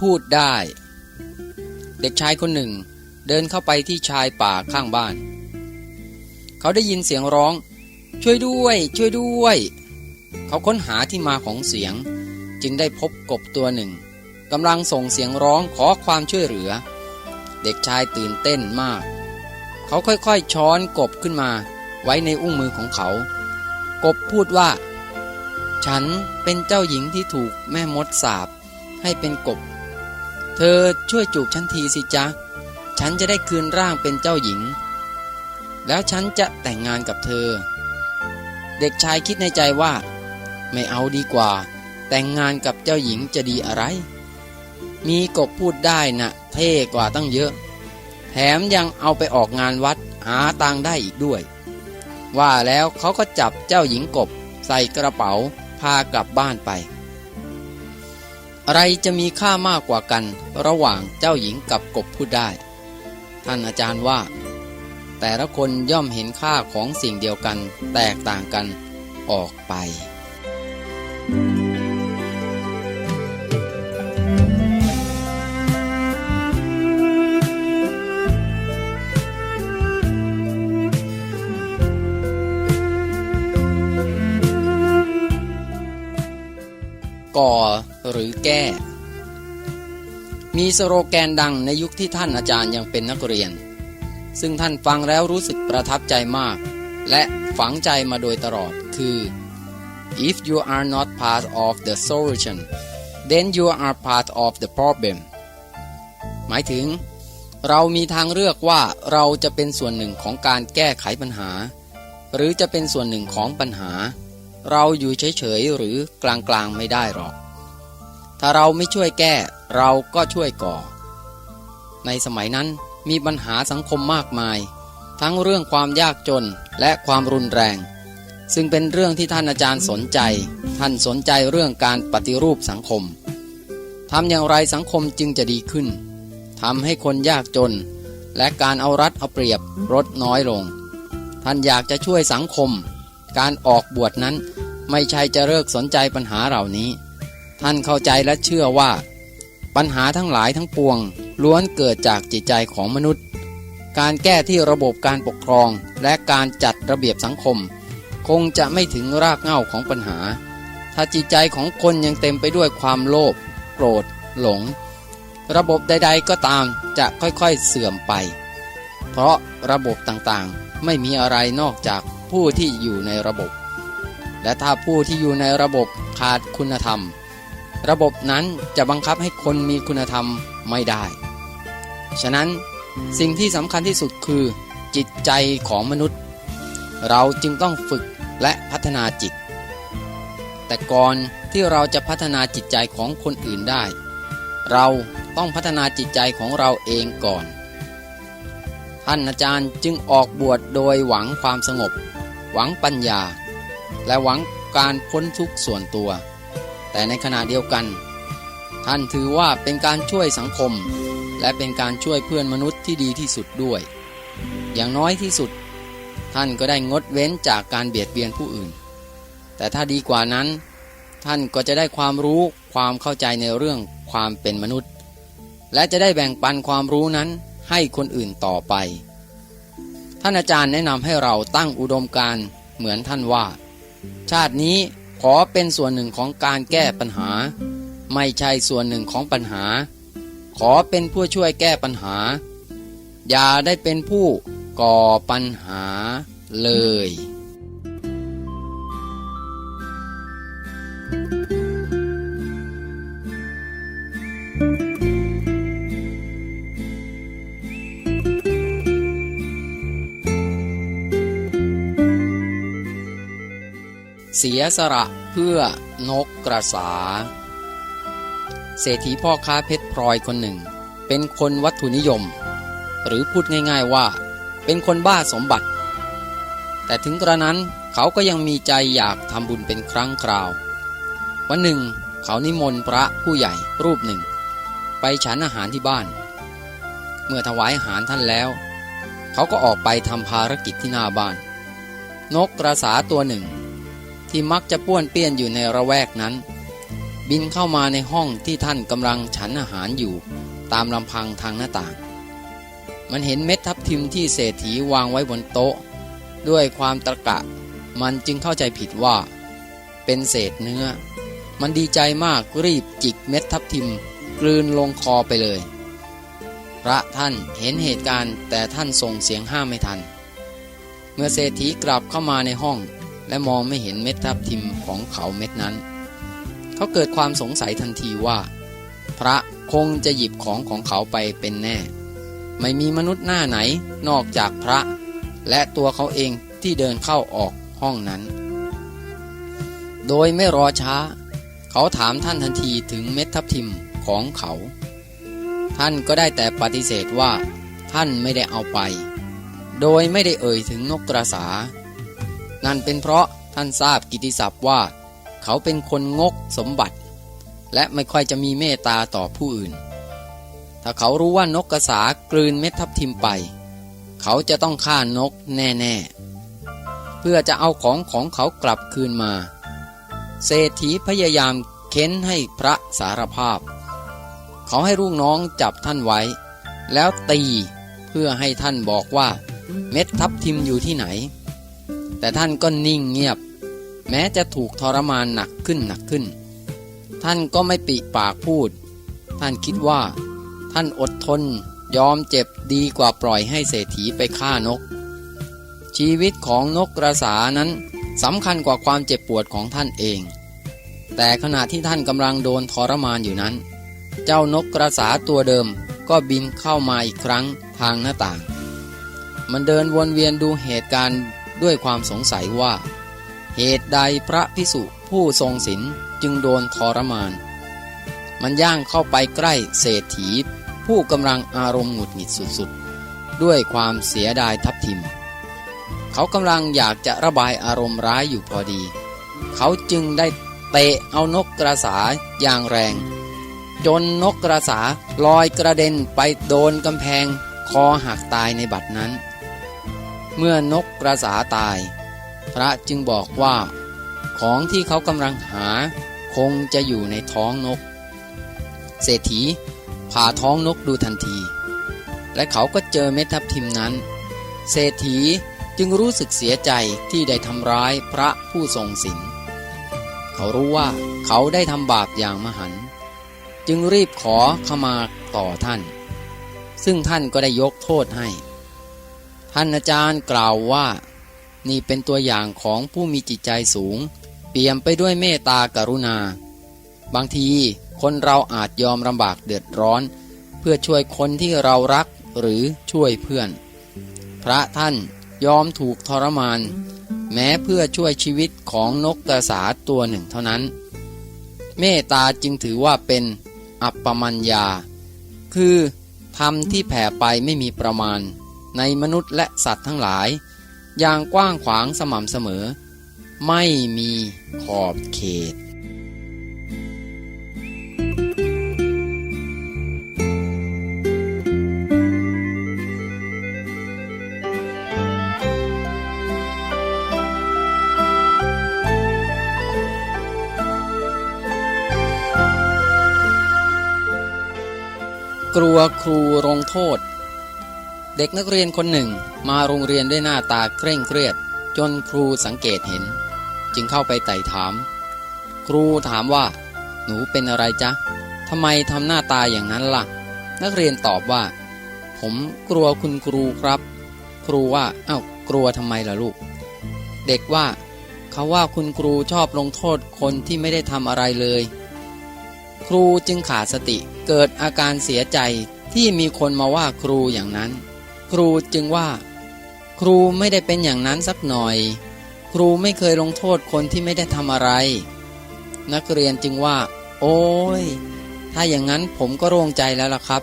พูดได้ เด็กชายคนหนึ่ง เดินเข้าไปที่ชายป่าข้างบ้าน เขาได้ยินเสียงร้อง ช่วยด้วย ช่วยด้วย เขาค้นหาที่มาของเสียง จึงได้พบกบตัวหนึ่งกำลังส่งเสียงร้องขอความช่วยเหลือ เด็กชายตื่นเต้นมาก เขาค่อยๆช้อนกบขึ้นมา ไว้ในอุ้งมือของเขา กบพูดว่า ฉันเป็นเจ้าหญิงที่ถูกแม่มดสาบให้เป็นกบ เธอช่วยจูบฉันทีสิจ๊ะ ฉันจะได้คืนร่างเป็นเจ้าหญิง แล้วฉันจะแต่งงานกับเธอ เด็กชายคิดในใจว่า ไม่เอาดีกว่า แต่งงานกับเจ้าหญิงจะดีอะไร มีกบพูดได้นะ่ะ เท่กว่าตั้งเยอะ แถมยังเอาไปออกงานวัดหาตังได้อีกด้วย ว่าแล้วเขาก็จับเจ้าหญิงกบใส่กระเป๋าพากลับบ้านไป อะไรจะมีค่ามากกว่ากัน ระหว่างเจ้าหญิงกับกบพูดได้ ท่านอาจารย์ว่า แต่ละคนย่อมเห็นค่าของสิ่งเดียวกัน แตกต่างกันออกไป ก่อ หรือแก้ มีสโลแกนดังในยุคที่ท่านอาจารย์ยังเป็นนักเรียน ซึ่งท่านฟังแล้วรู้สึกประทับใจมาก และฝังใจมาโดยตลอดคือ if you are not part of the solution then you are part of the problem หมายถึง เรามีทางเลือกว่าเราจะเป็นส่วนหนึ่งของการแก้ไขปัญหา หรือจะเป็นส่วนหนึ่งของปัญหา เราอยู่เฉยๆหรือกลางๆไม่ได้หรอก ถ้าเราไม่ช่วยแก้เราก็ช่วยก่อ ในสมัยนั้นมีปัญหาสังคมมากมาย ทั้งเรื่องความยากจนและความรุนแรง ซึ่งเป็นเรื่องที่ท่านอาจารย์สนใจ ท่านสนใจเรื่องการปฏิรูปสังคมทำอย่างไรสังคมจึงจะดีขึ้นทำให้คนยากจน และการเอารัดเอาเปรียบลดน้อยลง ท่านอยากจะช่วยสังคม การออกบวชนั้นไม่ใช่จะเลิกสนใจปัญหาเหล่านี้ ท่านเข้าใจและเชื่อว่า ปัญหาทั้งหลายทั้งปวง ล้วนเกิดจากจิตใจของมนุษย์ การแก้ที่ระบบการปกครองและการจัดระเบียบสังคม คงจะไม่ถึงรากเหง้าของปัญหา ถ้าจิตใจของคนยังเต็มไปด้วยความโลภโกรธ หลง ระบบใด ๆ ก็ตามจะค่อยๆเสื่อมไป เพราะระบบต่างๆไม่มีอะไรนอกจากผู้ที่อยู่ในระบบ และถ้าผู้ที่อยู่ในระบบขาดคุณธรรม ระบบนั้นจะบังคับให้คนมีคุณธรรมไม่ได้ ฉะนั้นสิ่งที่สำคัญที่สุดคือจิตใจของมนุษย์ เราจึงต้องฝึกและพัฒนาจิต แต่ก่อนที่เราจะพัฒนาจิตใจของคนอื่นได้ เราต้องพัฒนาจิตใจของเราเองก่อน ท่านอาจารย์จึงออกบวชโดยหวังความสงบ หวังปัญญา และหวังการพ้นทุกข์ส่วนตัว แต่ในขณะเดียวกัน ท่านถือว่าเป็นการช่วยสังคม และเป็นการช่วยเพื่อนมนุษย์ที่ดีที่สุดด้วย อย่างน้อยที่สุด ท่านก็ได้งดเว้นจากการเบียดเบียนผู้อื่น แต่ถ้าดีกว่านั้น ท่านก็จะได้ความรู้ความเข้าใจในเรื่องความเป็นมนุษย์ และจะได้แบ่งปันความรู้นั้นให้คนอื่นต่อไป ท่านอาจารย์แนะนำให้เราตั้งอุดมการเหมือนท่านว่า ชาตินี้ ขอเป็นส่วนหนึ่งของการแก้ปัญหา ไม่ใช่ส่วนหนึ่งของปัญหา ขอเป็นผู้ช่วยแก้ปัญหา อย่าได้เป็นผู้ก่อปัญหาเลย เสียสละเพื่อนกกระสา เศรษฐีพ่อค้าเพชรพลอยคนหนึ่ง เป็นคนวัตถุนิยม หรือพูดง่ายๆว่า เป็นคนบ้าสมบัติ แต่ถึงกระนั้นเขาก็ยังมีใจอยากทำบุญเป็นครั้งคราว วันหนึ่ง เขานิมนต์พระผู้ใหญ่รูปหนึ่ง ไปฉันอาหารที่บ้าน เมื่อถวายอาหารท่านแล้ว เขาก็ออกไปทำภารกิจที่หน้าบ้าน นกกระสาตัวหนึ่ง ที่มักจะป้วนเปี้ยนอยู่ในระแวกนั้น บินเข้ามาในห้องที่ท่านกำลังฉันอาหารอยู่ ตามลำพังทางหน้าต่าง มันเห็นเม็ดทับทิมที่เศรษฐีวางไว้บนโต๊ะ ด้วยความตะกะ มันจึงเข้าใจผิดว่า เป็นเศษเนื้อ มันดีใจมากรีบจิกเม็ดทับทิม กลืนลงคอไปเลย พระท่านเห็นเหตุการณ์แต่ท่านส่งเสียงห้ามไม่ทัน เมื่อเศรษฐีกลับเข้ามาในห้อง และมองไม่เห็นเม็ดทับทิมของเขาเม็ดนั้น เขาเกิดความสงสัยทันทีว่า พระคงจะหยิบของของเขาไปเป็นแน่ ไม่มีมนุษย์หน้าไหนนอกจากพระ และตัวเขาเองที่เดินเข้าออกห้องนั้น โดยไม่รอช้า เขาถามท่านทันทีถึงเม็ดทับทิมของเขา ท่านก็ได้แต่ปฏิเสธว่า ท่านไม่ได้เอาไป โดยไม่ได้เอ่ยถึงนกกระสา นั่นเป็นเพราะท่านทราบกิติศัพท์ว่า เขาเป็นคนงกสมบัติ และไม่ค่อยจะมีเมตตาต่อผู้อื่น ถ้าเขารู้ว่านกกระสากลืนเม็ดทับทิมไป เขาจะต้องฆ่านกแน่ๆ เพื่อจะเอาของของเขากลับคืนมา เศรษฐีพยายามเค้นให้พระสารภาพ เขาให้ลูกน้องจับท่านไว้ แล้วตีเพื่อให้ท่านบอกว่า เม็ดทับทิมอยู่ที่ไหน แต่ท่านก็นิ่งเงียบ แม้จะถูกทรมานหนักขึ้นหนักขึ้น ท่านก็ไม่ปิปากพูด ท่านคิดว่า ท่านอดทนยอมเจ็บดีกว่าปล่อยให้เศรษฐีไปฆ่านก ชีวิตของนกกระสานั้นสำคัญกว่าความเจ็บปวดของท่านเอง แต่ขณะที่ท่านกำลังโดนทรมานอยู่นั้น เจ้านกกระสาตัวเดิมก็บินเข้ามาอีกครั้งทางหน้าต่าง มันเดินวนเวียนดูเหตุการณ์ ด้วยความสงสัยว่า เหตุใดพระพิสุผู้ทรงศีลจึงโดนทรมาน มันย่างเข้าไปใกล้เศรษฐี ผู้กำลังอารมณ์หงุดหงิดสุดๆ ด้วยความเสียดายทับทิม เขากำลังอยากจะระบายอารมณ์ร้ายอยู่พอดี เขาจึงได้เตะเอานกกระสาอย่างแรง จนนกกระสาลอยกระเด็นไปโดนกำแพงคอหักตายในบัดนั้น เมื่อนกกระสาตาย พระจึงบอกว่า ของที่เขากำลังหา คงจะอยู่ในท้องนก เศรษฐีผ่าท้องนกดูทันที และเขาก็เจอเม็ดทับทิมนั้น เศรษฐีจึงรู้สึกเสียใจที่ได้ทำร้ายพระผู้ทรงศีลเขารู้ว่าเขาได้ทำบาปอย่างมหันต์จึงรีบขอขมาต่อท่าน ซึ่งท่านก็ได้ยกโทษให้ ท่านอาจารย์กล่าวว่า นี่เป็นตัวอย่างของผู้มีจิตใจสูง เปี่ยมไปด้วยเมตตากรุณา บางทีคนเราอาจยอมลำบากเดือดร้อน เพื่อช่วยคนที่เรารักหรือช่วยเพื่อน พระท่านยอมถูกทรมาน แม้เพื่อช่วยชีวิตของนกกระสาตัวหนึ่งเท่านั้น เมตตาจึงถือว่าเป็นอัปปมัญญา คือธรรมที่แผ่ไปไม่มีประมาณ ในมนุษย์และสัตว์ทั้งหลาย อย่างกว้างขวางสม่ำเสมอ ไม่มีขอบเขต กลัวครูลงโทษ เด็กนักเรียนคนหนึ่งมาโรงเรียนด้วยหน้าตาเคร่งเครียด จนครูสังเกตเห็น จึงเข้าไปไต่ถาม ครูถามว่า หนูเป็นอะไรจ๊ะทำไมทำหน้าตาอย่างนั้นล่ะ นักเรียนตอบว่า ผมกลัวคุณครูครับ ครูว่าอ้าวกลัวทำไมล่ะลูก เด็กว่า เขาว่าคุณครูชอบลงโทษคนที่ไม่ได้ทำอะไรเลย ครูจึงขาดสติเกิดอาการเสียใจที่มีคนมาว่าครูอย่างนั้น ครูจึงว่า ครูไม่ได้เป็นอย่างนั้นสักหน่อย ครูไม่เคยลงโทษคนที่ไม่ได้ทำอะไร นักเรียนจึงว่า โอ้ย ถ้าอย่างนั้นผมก็โล่งใจแล้วล่ะครับ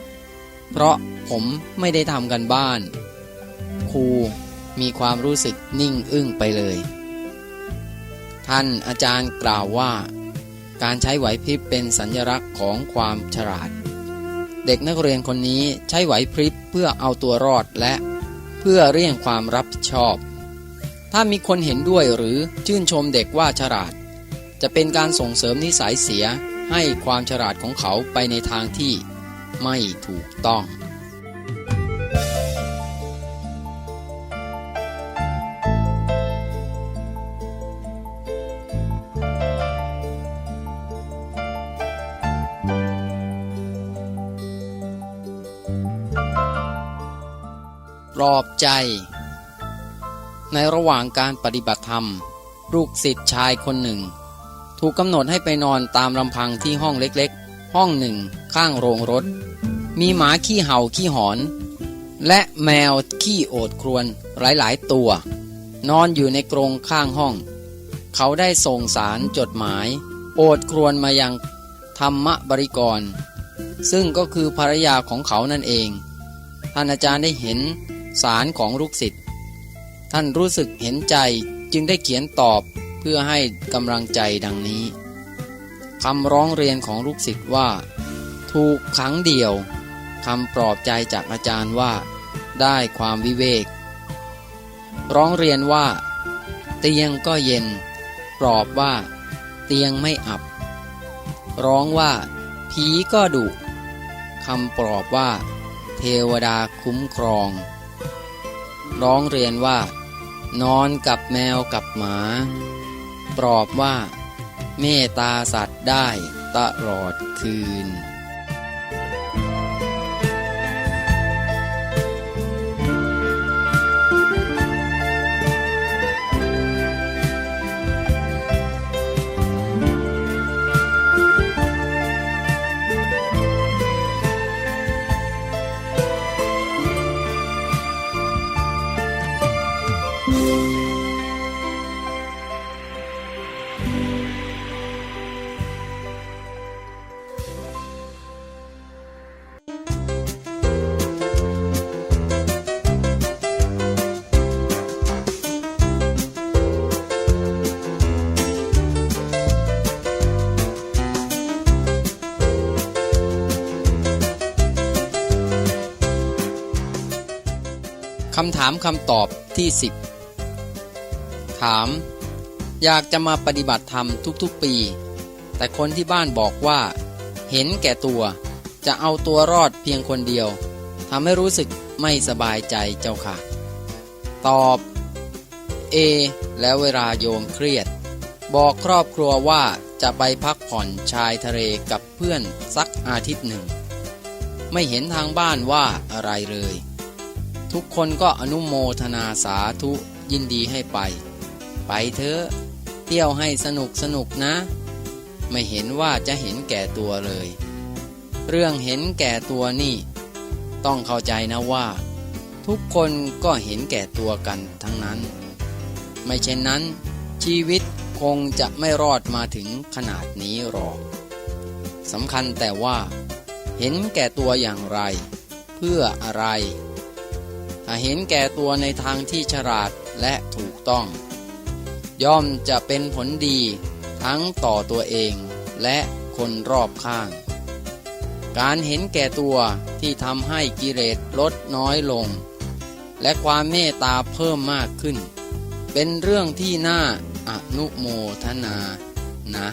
เพราะผมไม่ได้ทำกันบ้าน ครูมีความรู้สึกนิ่งอึ้งไปเลย ท่านอาจารย์กล่าวว่า การใช้ไหวพริบเป็นสัญลักษณ์ของความฉลาด เด็กนักเรียนคนนี้ใช้ไหวพริบเพื่อเอาตัวรอดและเพื่อเรี่ยงความรับผิดชอบ ถ้ามีคนเห็นด้วยหรือชื่นชมเด็กว่าฉลาด จะเป็นการส่งเสริมนิสัยเสียให้ความฉลาดของเขาไปในทางที่ไม่ถูกต้อง ใจ ในระหว่างการปฏิบัติธรรม ลูกศิษย์ชายคนหนึ่ง ถูกกำหนดให้ไปนอนตามลำพังที่ห้องเล็กๆ ห้องหนึ่ง ข้างโรงรถ มีหมาขี้เห่าขี้หอน และแมวขี้โอดครวนหลายๆ ตัว นอนอยู่ในกรงข้างห้อง เขาได้ส่งสารจดหมาย โอดครวนมายังธรรมบริกร ซึ่งก็คือภรรยาของเขานั่นเอง ท่านอาจารย์ได้เห็น สารของลูกศิษย์ท่านรู้สึกเห็นใจจึงได้เขียนตอบเพื่อให้กำลังใจดังนี้คำร้องเรียนของลูกศิษย์ว่า ถูกขังเดียวคำปลอบใจจากอาจารย์ว่า ได้ความวิเวก ร้องเรียนว่า เตียงก็เย็น ปลอบว่า เตียงไม่อับ ร้องว่า ผีก็ดุคำปลอบว่า เทวดาคุ้มครอง ร้องเรียนว่า นอนกับแมวกับหมา ปลอบว่า เมตตาสัตว์ได้ตลอดคืน คำถามคำตอบที่ 10 ถาม อยากจะมาปฏิบัติธรรมทุกๆปี แต่คนที่บ้านบอกว่า เห็นแก่ตัว จะเอาตัวรอดเพียงคนเดียวทำให้รู้สึกไม่สบายใจเจ้าค่ะ ตอบ A แล้วเวลาโยมเครียด บอกครอบครัวว่าจะไปพักผ่อนชายทะเลกับเพื่อนสักอาทิตย์หนึ่ง ไม่เห็นทางบ้านว่าอะไรเลย ทุกคนก็อนุโมทนาสาธุยินดีให้ไป ไปเถอะเที่ยวให้สนุกสนุกนะ ไม่เห็นว่าจะเห็นแก่ตัวเลย เรื่องเห็นแก่ตัวนี่ ต้องเข้าใจนะว่า ทุกคนก็เห็นแก่ตัวกันทั้งนั้น ไม่เช่นนั้น ชีวิตคงจะไม่รอดมาถึงขนาดนี้หรอกสำคัญแต่ว่า เห็นแก่ตัวอย่างไร เพื่ออะไร เห็นแก่ตัวในทางที่ฉลาดและถูกต้อง ย่อมจะเป็นผลดีทั้งต่อตัวเองและคนรอบข้าง การเห็นแก่ตัวที่ทำให้กิเลสลดน้อยลง และความเมตตาเพิ่มมากขึ้น เป็นเรื่องที่น่าอนุโมทนานะ